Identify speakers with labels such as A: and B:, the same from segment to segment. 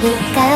A: 光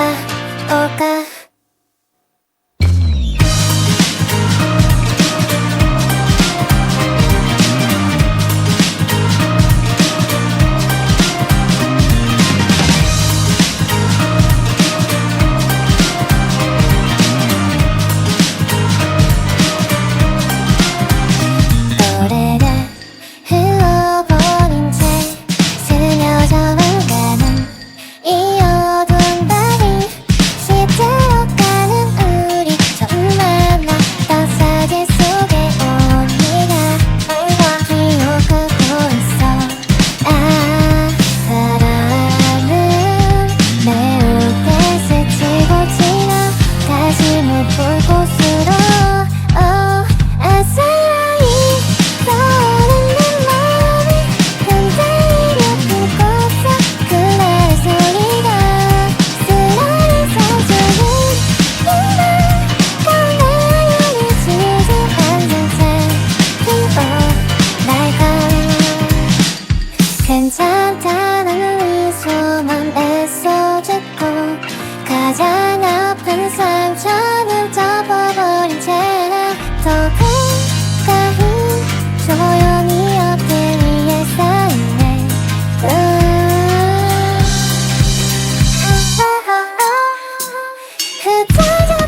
A: 괜찮다는 미소만 애써줬고 가장 아픈 상처는 접어버린 채라 더 가까이 조용히 어깨 위에 쌓이네. 음. 그저